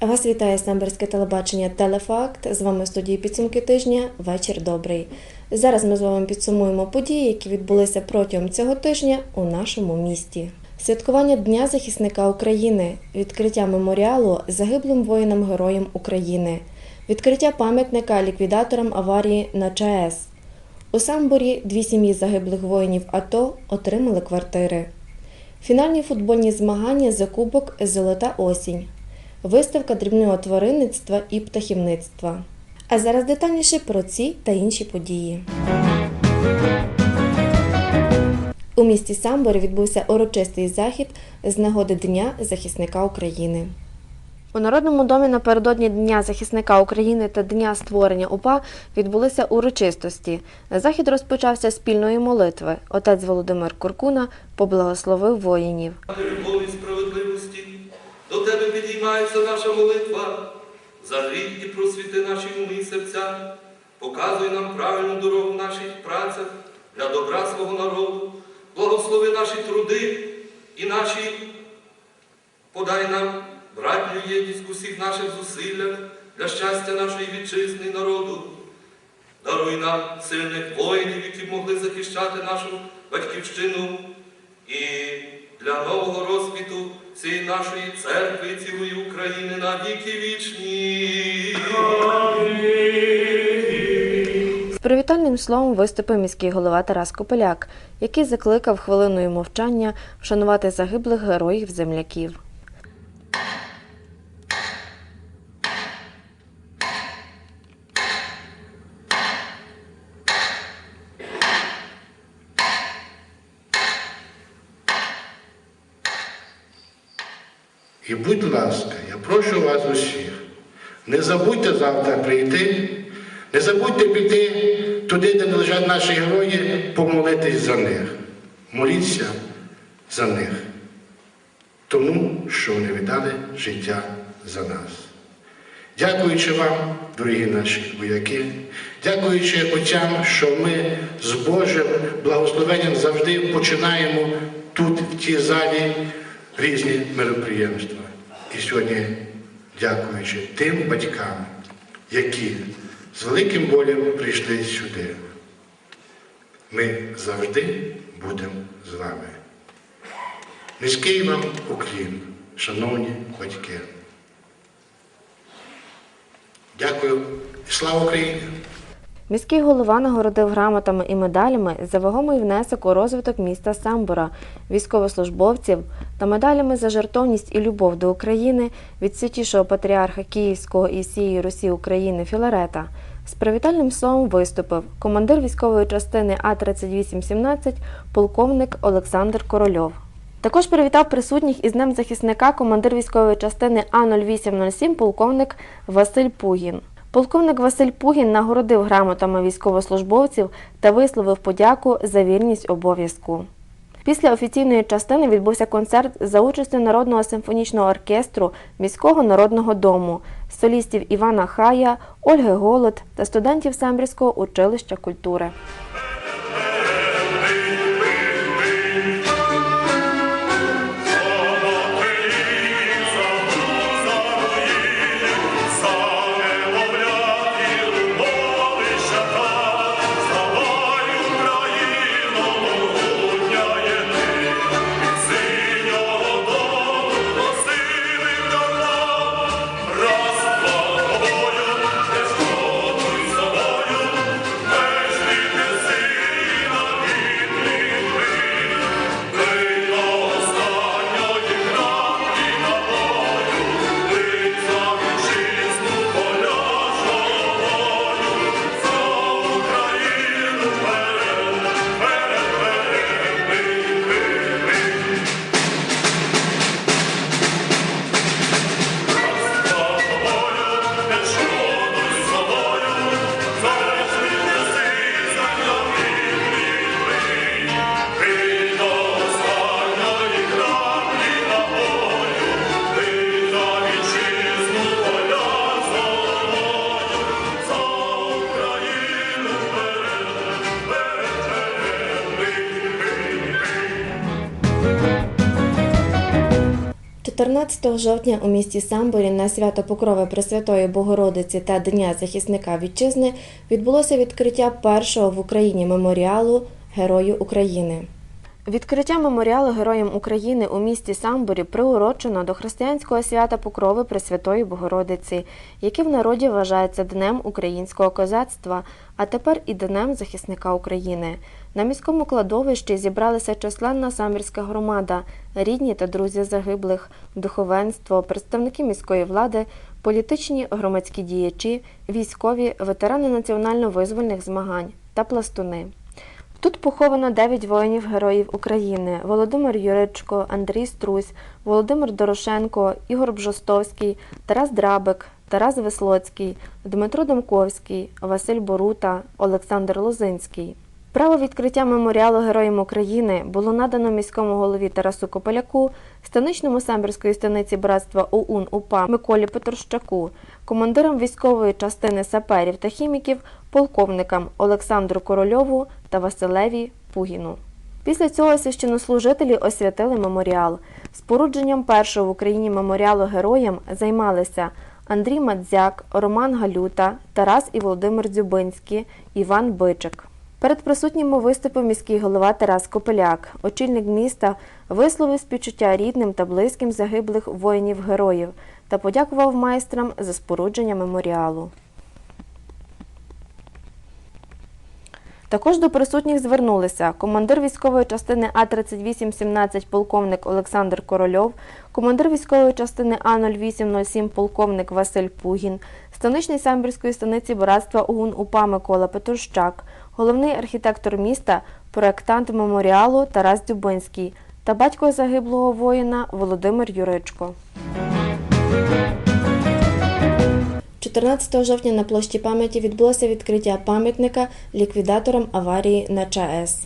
Вас вітає Самберське телебачення Телефакт. З вами в студії підсумки тижня. Вечір добрий. Зараз ми з вами підсумуємо події, які відбулися протягом цього тижня у нашому місті. Святкування Дня захисника України, відкриття меморіалу загиблим воїнам-героям України, відкриття пам'ятника ліквідаторам аварії на ЧАЕС. У Самборі дві сім'ї загиблих воїнів АТО отримали квартири. Фінальні футбольні змагання за кубок Золота осінь. Виставка дрібного тваринництва і птахівництва. А зараз детальніше про ці та інші події. У місті Самборі відбувся урочистий захід з нагоди Дня захисника України. У Народному домі напередодні Дня захисника України та Дня створення УПА відбулися урочистості. Захід розпочався спільної молитви. Отець Володимир Куркуна поблагословив воїнів. любові справедливості. До тебе підіймається наша молитва. Загрій і просвіти наші уми і серця. Показуй нам правильну дорогу в наших працях для добра свого народу. Благослови наші труди і наші подай нам братню єдність у всіх наших зусиллях для щастя нашої вітчизни і народу. Даруй нам сильних воїнів, які могли захищати нашу батьківщину і для нового розквіту всієї нашої церкви і цілої України на віки вічні. З привітальним словом виступив міський голова Тарас Копеляк, який закликав хвилиною мовчання вшанувати загиблих героїв земляків. І будь ласка, я прошу вас усіх, не забудьте завтра прийти, не забудьте піти туди, де лежать наші герої, помолитись за них. Моліться за них, тому що вони віддали життя за нас. Дякуючи вам, дорогі наші вояки, дякуючи отцям, що ми з Божим благословенням завжди починаємо тут, в цій залі, різні мероприємства. І сьогодні, дякуючи тим батькам, які з великим болем прийшли сюди, ми завжди будемо з вами. Низький вам уклін, шановні батьки. Дякую слава Україні! Міський голова нагородив грамотами і медалями за вагомий внесок у розвиток міста Самбора, військовослужбовців та медалями за жертовність і любов до України від святішого патріарха Київського і всієї Русі України Філарета. З привітальним словом виступив командир військової частини А-3817 полковник Олександр Корольов. Також привітав присутніх із Днем захисника командир військової частини А0807 полковник Василь Пугін. Полковник Василь Пугін нагородив грамотами військовослужбовців та висловив подяку за вірність обов'язку. Після офіційної частини відбувся концерт за участю Народного симфонічного оркестру міського народного дому, солістів Івана Хая, Ольги Голод та студентів Самбірського училища культури. 14 жовтня у місті Самборі на свято Покрови Пресвятої Богородиці та Дня захисника вітчизни відбулося відкриття першого в Україні меморіалу Герою України. Відкриття меморіалу Героям України у місті Самборі приурочено до християнського свята Покрови Пресвятої Богородиці, яке в народі вважається Днем українського козацтва, а тепер і Днем захисника України. На міському кладовищі зібралася численна самбірська громада, рідні та друзі загиблих, духовенство, представники міської влади, політичні громадські діячі, військові, ветерани національно-визвольних змагань та пластуни. Тут поховано дев'ять воїнів-героїв України: Володимир Юричко, Андрій Струсь, Володимир Дорошенко, Ігор Бжостовський, Тарас Драбик, Тарас Веслоцький, Дмитро Домковський, Василь Борута, Олександр Лозинський. Право відкриття меморіалу Героям України було надано міському голові Тарасу Кополяку, станичному самбірської станиці братства ОУН УПА Миколі Петрощаку, командирам військової частини саперів та хіміків, полковникам Олександру Корольову та Василеві Пугіну. Після цього священнослужителі освятили меморіал. Спорудженням першого в Україні меморіалу героям займалися Андрій Мадзяк, Роман Галюта, Тарас і Володимир Дзюбинський, Іван Бичик. Перед присутніми виступив міський голова Тарас Копеляк. Очільник міста висловив співчуття рідним та близьким загиблих воїнів-героїв та подякував майстрам за спорудження меморіалу. Також до присутніх звернулися командир військової частини А3817 полковник Олександр Корольов, командир військової частини А0807 полковник Василь Пугін, станичний самбірської станиці братства ОУН УПА Микола Петрущак, головний архітектор міста, проектант меморіалу Тарас Дюбинський та батько загиблого воїна Володимир Юричко. 14 жовтня на площі пам'яті відбулося відкриття пам'ятника ліквідаторам аварії на ЧАЕС.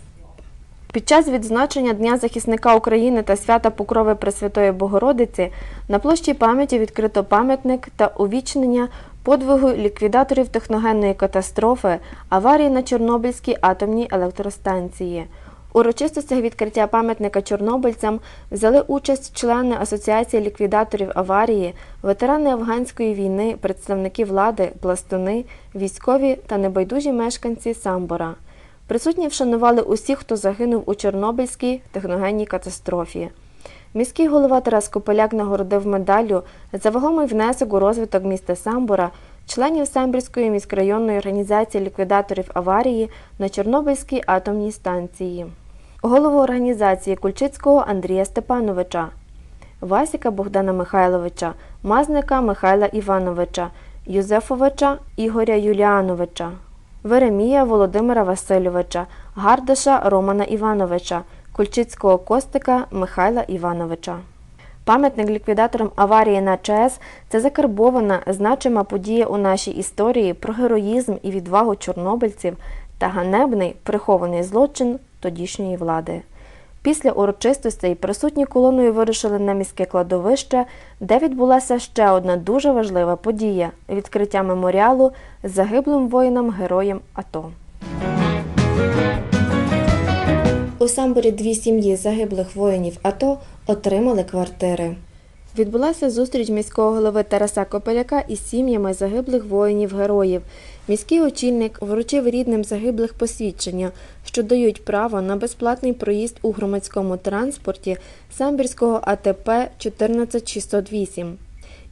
Під час відзначення Дня захисника України та свята Покрови Пресвятої Богородиці на площі пам'яті відкрито пам'ятник та увічнення подвигу ліквідаторів техногенної катастрофи аварії на Чорнобильській атомній електростанції. У урочистостях відкриття пам'ятника чорнобильцям взяли участь члени Асоціації ліквідаторів аварії, ветерани афганської війни, представники влади, пластуни, військові та небайдужі мешканці Самбора. Присутні вшанували усіх, хто загинув у Чорнобильській техногенній катастрофі. Міський голова Тарас Кополяк нагородив медаллю за вагомий внесок у розвиток міста Самбора, членів Самбірської міськрайонної організації ліквідаторів аварії на Чорнобильській атомній станції, голову організації Кульчицького Андрія Степановича, Васіка Богдана Михайловича, Мазника Михайла Івановича, Юзефовича Ігоря Юліановича, Веремія Володимира Васильовича, Гардиша Романа Івановича, Кульчицького Костика Михайла Івановича. Пам'ятник ліквідаторам аварії на ЧАЕС – це закарбована, значима подія у нашій історії про героїзм і відвагу чорнобильців та ганебний прихований злочин тодішньої влади. Після урочистостей присутні колоною вирушили на міське кладовище, де відбулася ще одна дуже важлива подія – відкриття меморіалу загиблим воїнам-героям АТО. Самборі дві сім'ї загиблих воїнів АТО отримали квартири. Відбулася зустріч міського голови Тараса Копеляка із сім'ями загиблих воїнів-героїв. Міський очільник вручив рідним загиблих посвідчення, що дають право на безплатний проїзд у громадському транспорті Самбірського АТП 14608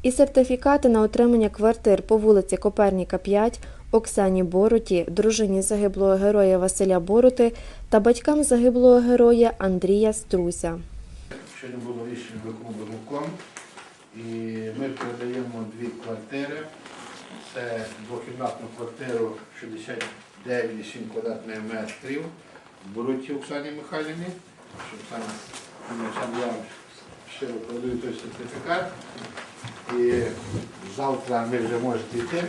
і сертифікати на отримання квартир по вулиці Коперніка 5 Оксані Бороті, дружині загиблого героя Василя Бороти та батькам загиблого героя Андрія Струся. Ще не було рішення виконком, і ми передаємо дві квартири. Це двохкімнатну квартиру 69,7 квадратних метрів Боруті Оксані Михайлівні. Щоб саме ну, сам я щиро передаю той сертифікат. І завтра ми вже можете йти.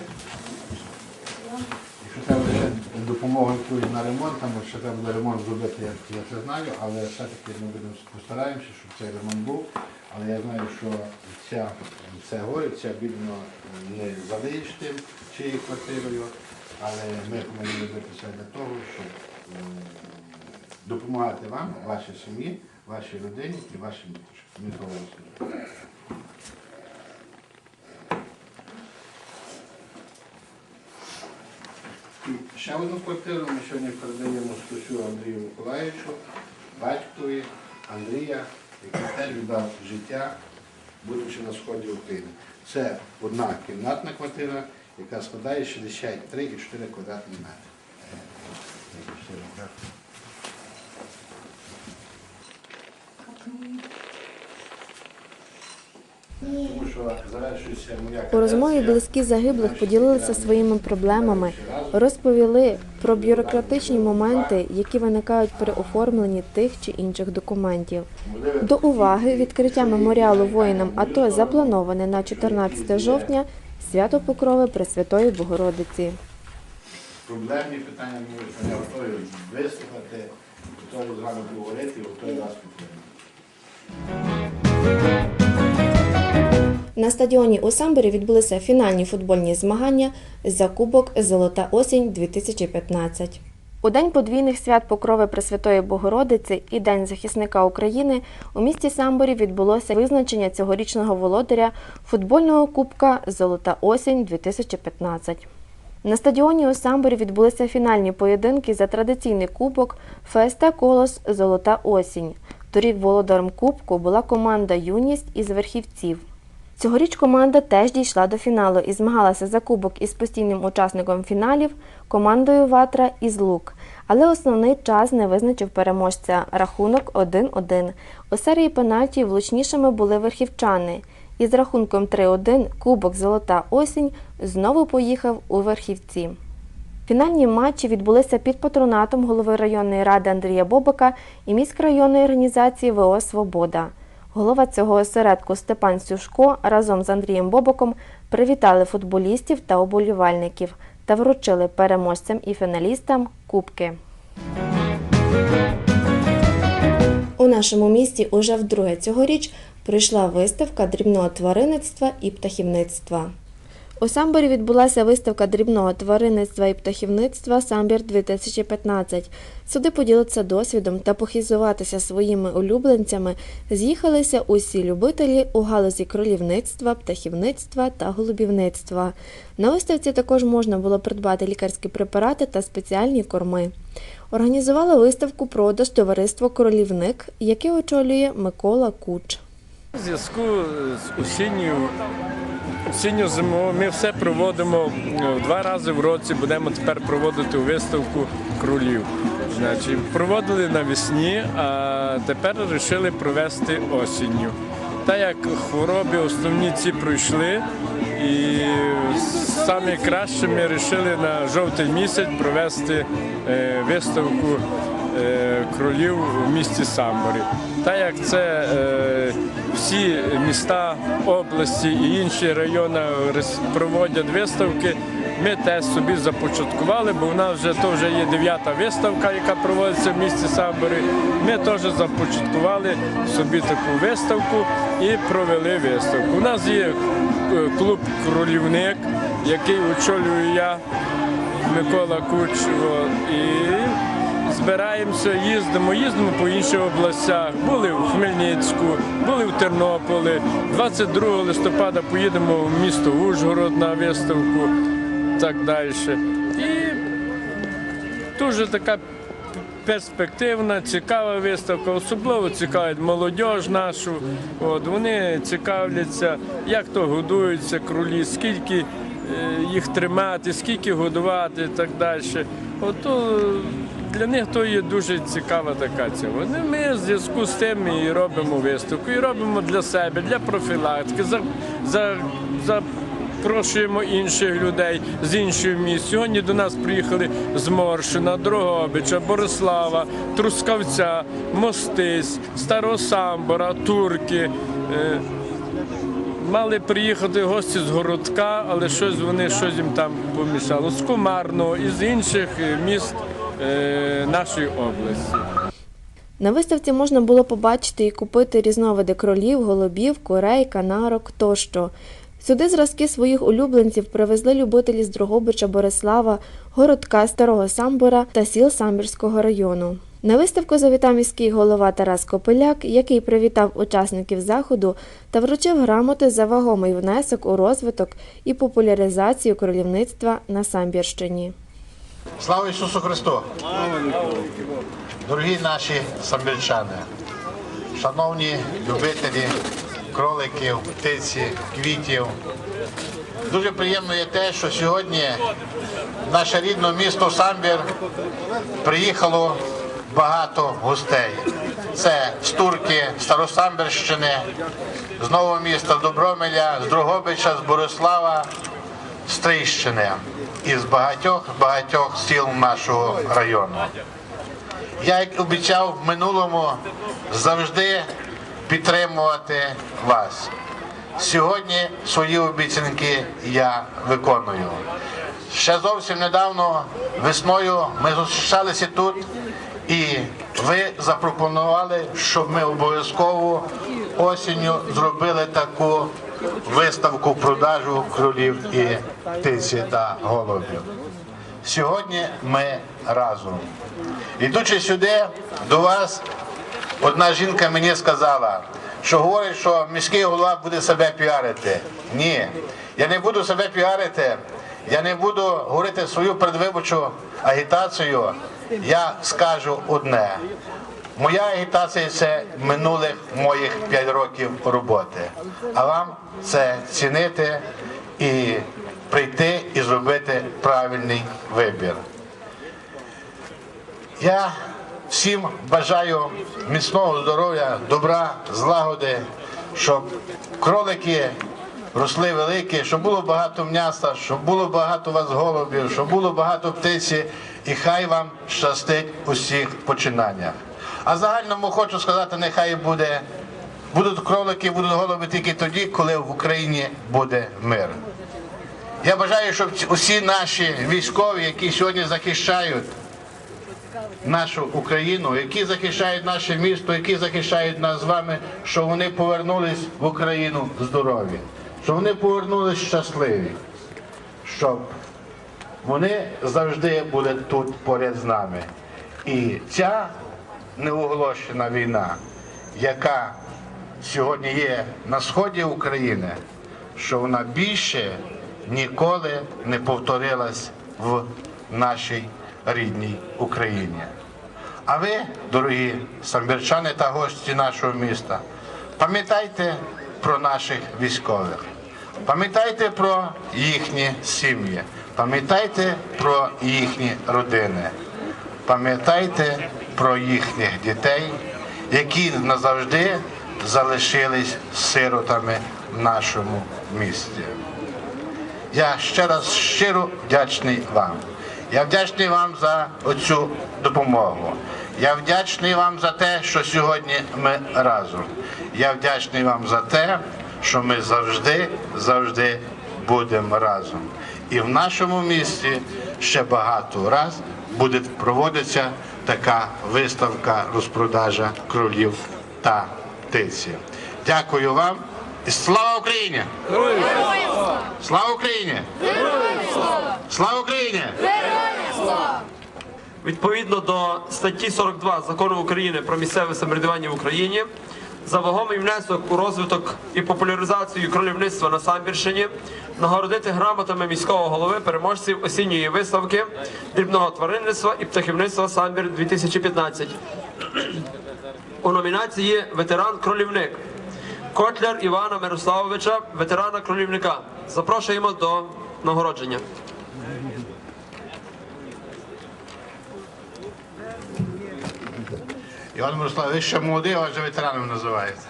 Якщо треба ще допомогу якусь на ремонт, там ще треба буде ремонт зробити, я, я це знаю, але все-таки ми будемо постараємося, щоб цей ремонт був. Але я знаю, що ця, це горе, ця бідно не залиєш тим чиєю квартирою, але ми повинні робити все для того, щоб допомагати вам, вашій сім'ї, вашій родині і вашим дітям. Ми того розуміємо. І ще одну квартиру ми сьогодні передаємо Стусю Андрію Миколаївичу, батькові Андрія, який теж віддав життя, будучи на сході України. Це одна кімнатна квартира, яка складає 63,4 квадратні метри. Що завершується моя У розмові близькі загиблих поділилися своїми проблемами, розповіли про бюрократичні моменти, які виникають при оформленні тих чи інших документів. До уваги відкриття меморіалу воїнам АТО заплановане на 14 жовтня свято Покрови Пресвятої Богородиці. проблемні питання мене готові вислухати, готові з вами поговорити готові вас підтримати. На стадіоні у Самборі відбулися фінальні футбольні змагання за Кубок Золота осінь 2015. У день подвійних свят Покрови Пресвятої Богородиці і День захисника України у місті Самборі відбулося визначення цьогорічного володаря футбольного кубка Золота осінь 2015. На стадіоні у Самборі відбулися фінальні поєдинки за традиційний кубок ФСТ Колос Золота осінь. Торік володарем кубку була команда Юність із верхівців. Цьогоріч команда теж дійшла до фіналу і змагалася за кубок із постійним учасником фіналів командою Ватра із Лук. Але основний час не визначив переможця рахунок 1-1. У серії пенальтів влучнішими були верхівчани. Із рахунком 3-1 Кубок Золота осінь знову поїхав у верхівці. Фінальні матчі відбулися під патронатом голови районної ради Андрія Бобика і міськрайонної організації ВО Свобода. Голова цього осередку Степан Сюшко разом з Андрієм Бобоком привітали футболістів та оболівальників та вручили переможцям і фіналістам кубки. У нашому місті уже вдруге цьогоріч пройшла виставка дрібного тваринництва і птахівництва. У Самборі відбулася виставка дрібного тваринництва і птахівництва Самбір 2015. Сюди поділитися досвідом та похизуватися своїми улюбленцями з'їхалися усі любителі у галузі кролівництва, птахівництва та голубівництва. На виставці також можна було придбати лікарські препарати та спеціальні корми. Організувало виставку продаж товариство Королівник, яке очолює Микола Куч. У зв'язку з осінньою осінньо зимою ми все проводимо е, два рази в році. Будемо тепер проводити виставку кролів. Значить, проводили навесні, а тепер вирішили провести осінню. Та як хвороби основні ці пройшли, і саме краще ми вирішили на жовтий місяць провести е, виставку кролів в місті Самборі. Та як це е, всі міста області і інші райони проводять виставки, ми теж собі започаткували, бо в нас вже то вже є дев'ята виставка, яка проводиться в місті Самборі. Ми теж започаткували собі таку виставку і провели виставку. У нас є е, клуб Кролівник, який очолюю я, Микола Куч. І збираємося, їздимо, їздимо по інших областях. Були в Хмельницьку, були в Тернополі. 22 листопада поїдемо в місто Ужгород на виставку, так далі. І дуже така перспективна, цікава виставка, особливо цікавить молодь нашу. От, вони цікавляться, як то годуються кролі, скільки е, їх тримати, скільки годувати і так далі. Ото для них то є дуже цікава така ця. Ми в зв'язку з тим і робимо виставку, і робимо для себе, для профілактики, за, за, за Запрошуємо інших людей з інших міст. Сьогодні до нас приїхали з Моршина, Дрогобича, Борислава, Трускавця, Мостиць, Старосамбора, Турки. Е, Мали приїхати гості з городка, але щось вони щось їм там помішало. З Комарного і з інших е, міст нашої області. На виставці можна було побачити і купити різновиди кролів, голубів, курей, канарок тощо. Сюди зразки своїх улюбленців привезли любителі з Дрогобича Борислава, городка Старого Самбора та сіл Самбірського району. На виставку завітав міський голова Тарас Копиляк, який привітав учасників заходу та вручив грамоти за вагомий внесок у розвиток і популяризацію королівництва на Самбірщині. Слава Ісусу Христу! Дорогі наші самбірчани, шановні любителі кроликів, птиці, квітів. Дуже приємно є те, що сьогодні в наше рідне місто Самбір приїхало багато гостей. Це з Турки, Старосамбірщини, з Нового міста Добромеля, з Дрогобича, з Борислава, з Трищини і з багатьох багатьох сіл нашого району. Я, як обіцяв в минулому, завжди підтримувати вас. Сьогодні свої обіцянки я виконую. Ще зовсім недавно весною ми зустрічалися тут, і ви запропонували, щоб ми обов'язково осінню зробили таку виставку продажу кролів і птиці та голубів. Сьогодні ми разом. Ідучи сюди до вас, одна жінка мені сказала, що говорить, що міський голова буде себе піарити. Ні, я не буду себе піарити, я не буду говорити свою передвиборчу агітацію. Я скажу одне. Моя агітація це минулих моїх 5 років роботи. А вам це цінити і прийти і зробити правильний вибір. Я всім бажаю міцного здоров'я, добра, злагоди, щоб кролики росли великі, щоб було багато м'яса, щоб було багато вас голубів, щоб було багато птиці, і хай вам щастить у всіх починаннях. А загальному хочу сказати, нехай буде, будуть кролики, будуть голуби тільки тоді, коли в Україні буде мир. Я бажаю, щоб усі наші військові, які сьогодні захищають нашу Україну, які захищають наше місто, які захищають нас з вами, щоб вони повернулись в Україну здорові, щоб вони повернулись щасливі, щоб вони завжди були тут поряд з нами. І ця неоголошена війна, яка сьогодні є на сході України, що вона більше ніколи не повторилась в нашій рідній Україні. А ви, дорогі самбірчани та гості нашого міста, пам'ятайте про наших військових, пам'ятайте про їхні сім'ї, пам'ятайте про їхні родини, пам'ятайте про їхніх дітей, які назавжди залишились сиротами в нашому місті. Я ще раз щиро вдячний вам. Я вдячний вам за оцю допомогу. Я вдячний вам за те, що сьогодні ми разом. Я вдячний вам за те, що ми завжди, завжди будемо разом. І в нашому місті ще багато раз буде проводитися така виставка розпродажа кролів та птиці. Дякую вам і слава Україні! Слава Україні! Слава Україні! Відповідно до статті 42 закону України про місцеве самоврядування в Україні за вагомий внесок у розвиток і популяризацію кролівництва на Самбірщині нагородити грамотами міського голови переможців осінньої виставки дрібного тваринництва і птахівництва Самбір 2015 у номінації Ветеран кролівник Котляр Івана Мирославовича, ветерана кролівника. Запрошуємо до нагородження. Іван Мирослав, ви ще молодий, а вже ветераном називаєте.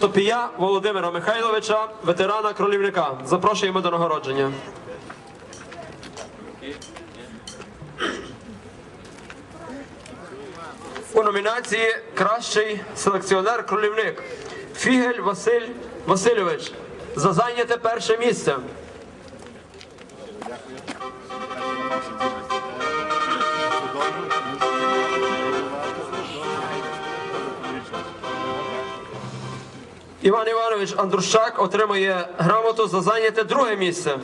Топія Володимира Михайловича, ветерана кролівника. Запрошуємо до нагородження. У номінації Кращий селекціонер кролівник Фігель Василь Васильович за зайняте перше місце. Іван Іванович Андрущак отримує грамоту за зайняте друге місце.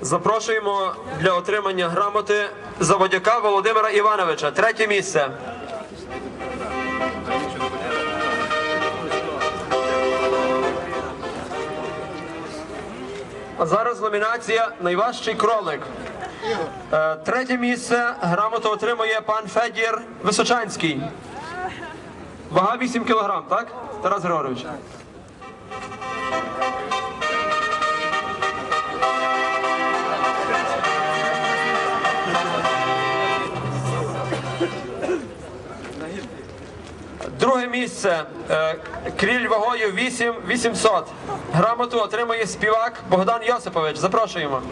Запрошуємо для отримання грамоти заводяка Володимира Івановича. Третє місце. А зараз номінація Найважчий кролик. Е, Третє місце грамоту отримує пан Федір Височанський. Вага 8 кілограм, так? Тарас Григорович? Друге місце. е, Кріль вагою 8 800. Грамоту отримує співак Богдан Йосипович. Запрошуємо.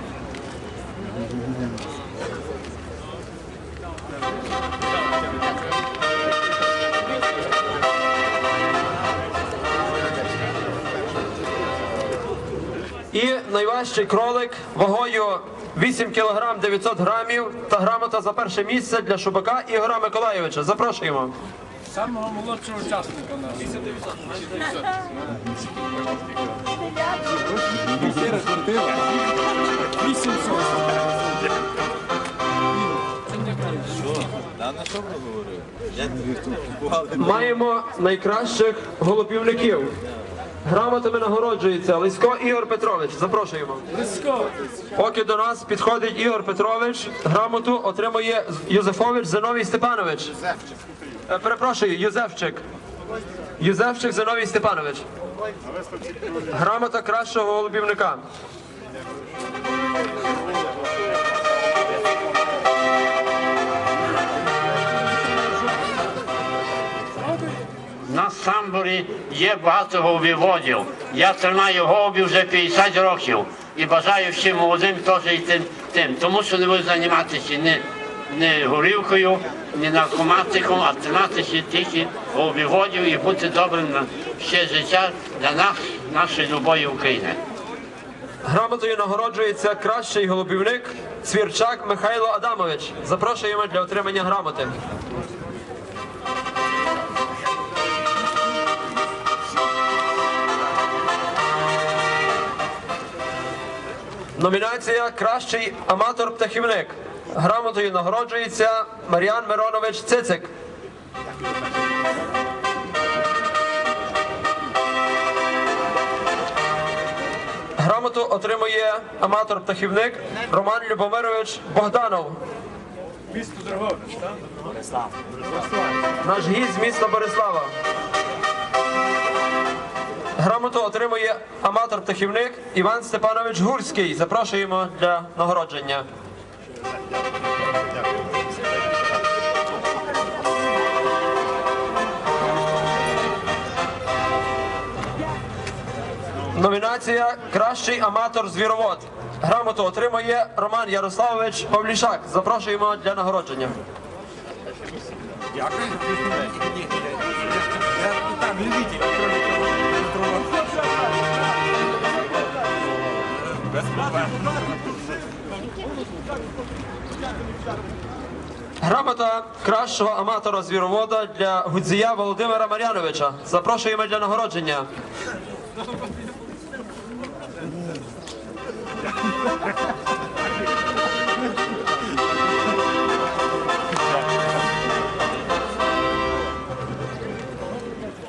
І найважчий кролик вагою 8 кг 900 грамів та грамота за перше місце для Шубака Ігора Миколайовича. Запрошуємо. Самого молодшого учасника у нас. Маємо найкращих голубівників. Грамотами нагороджується Лисько Ігор Петрович. Запрошуємо. Поки до нас підходить Ігор Петрович, грамоту отримує Юзефович Зиновій Степанович. Е, Перепрошую, Юзефчик. Юзефчик Зиновій Степанович. Грамота кращого голубівника. На самборі є багато голубіводів. Я тримаю голубів вже 50 років і бажаю всім молодим теж йти тим. Тому що не буду займатися не, не горілкою, не наркоматиком, а триматися тільки голубіводів і бути добрим на ще життя для нас, нашої любої України. Грамотою нагороджується кращий голубівник Цвірчак Михайло Адамович. Запрошуємо для отримання грамоти. Номінація Кращий аматор-птахівник. Грамотою нагороджується Мар'ян Миронович Цицик. Грамоту отримує аматор-птахівник Роман Любомирович Богданов. Місто так? Наш гість з міста Борислава. Грамоту отримує аматор-птахівник Іван Степанович Гурський. Запрошуємо для нагородження. Номінація Кращий аматор-звіровод. Грамоту отримує Роман Ярославович Павлішак. Запрошуємо для нагородження. Грамота кращого аматора звіровода для Гудзія Володимира Мар'яновича. Запрошуємо для нагородження.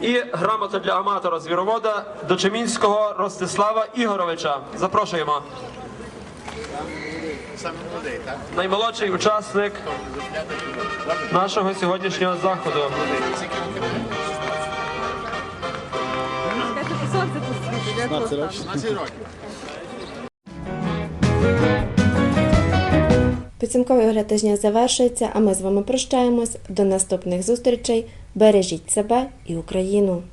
І грамота для аматора звіровода Дочемінського Ростислава Ігоровича. Запрошуємо. Наймолодший учасник нашого сьогоднішнього заходу. Підсумковий огляд тижня завершується, а ми з вами прощаємось. До наступних зустрічей. Бережіть себе і Україну.